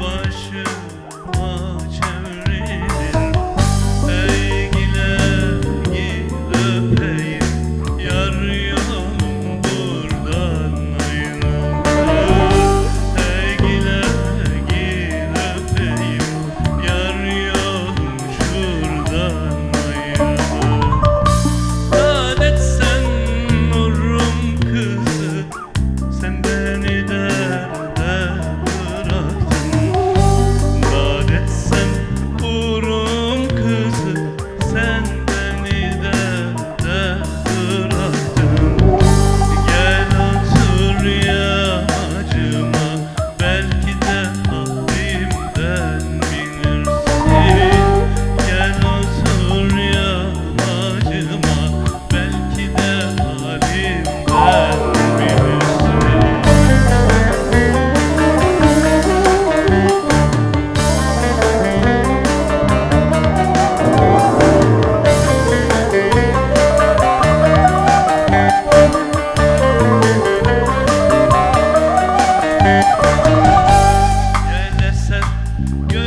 başıma çek Good.